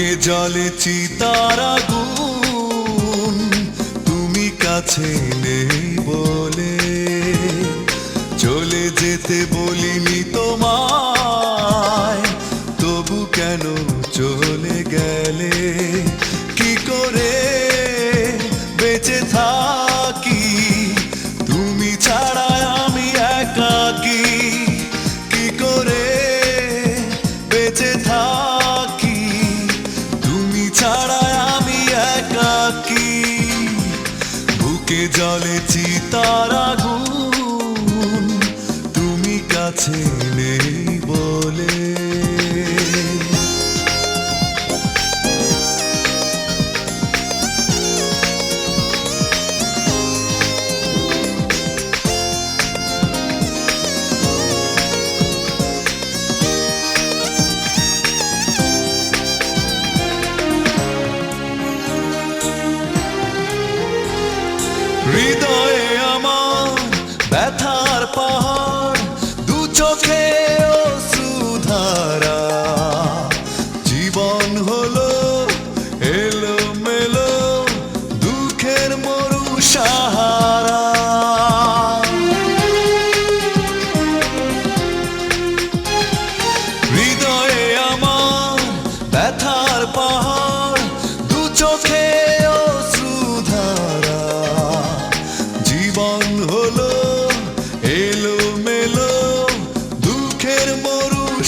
জলে চিতারা গুন তুমি কাছে নেই বলে। চলে যেতে বলিনি তোমায়, তবু কেন চলে গেলে? কি করে বেঁচে থাকি? জলে চিতার হৃদয়ে আমার ব্যথার পাহাড় দু চোখে সুধারা জীবন হলো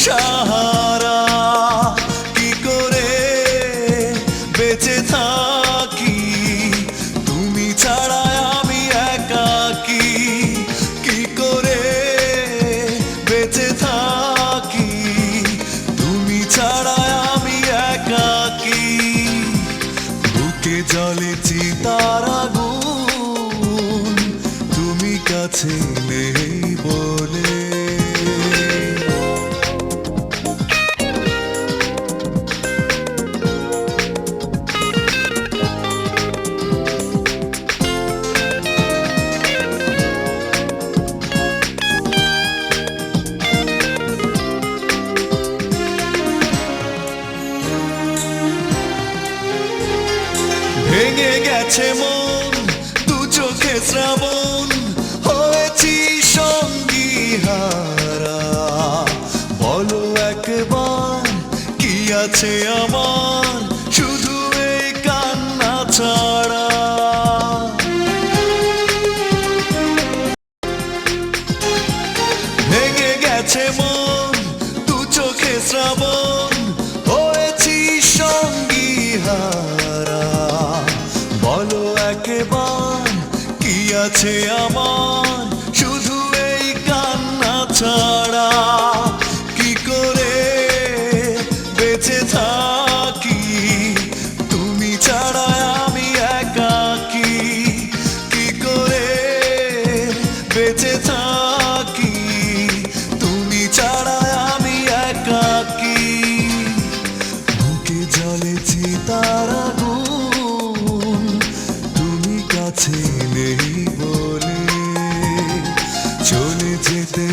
上。গেছে মন, দু চোখে শ্রাবণ, হয়েছি সঙ্গী হারা বলো একবার, কি আছে আমার, শুধু এই কান্না ছাড়া। ভেঙে গেছে মন, দু চোখে শ্রাবণ একেবার কি আছে আমার? শুধু এই কান্না ছাড়া কি করে বেঁচে থাকি? তুমি ছাড়া আমি একাকি কি? করে বেঁচে থাকি? তুমি ছাড়া আমি একাকি বুকে জলে কাছে নেই বলে চলে যেতে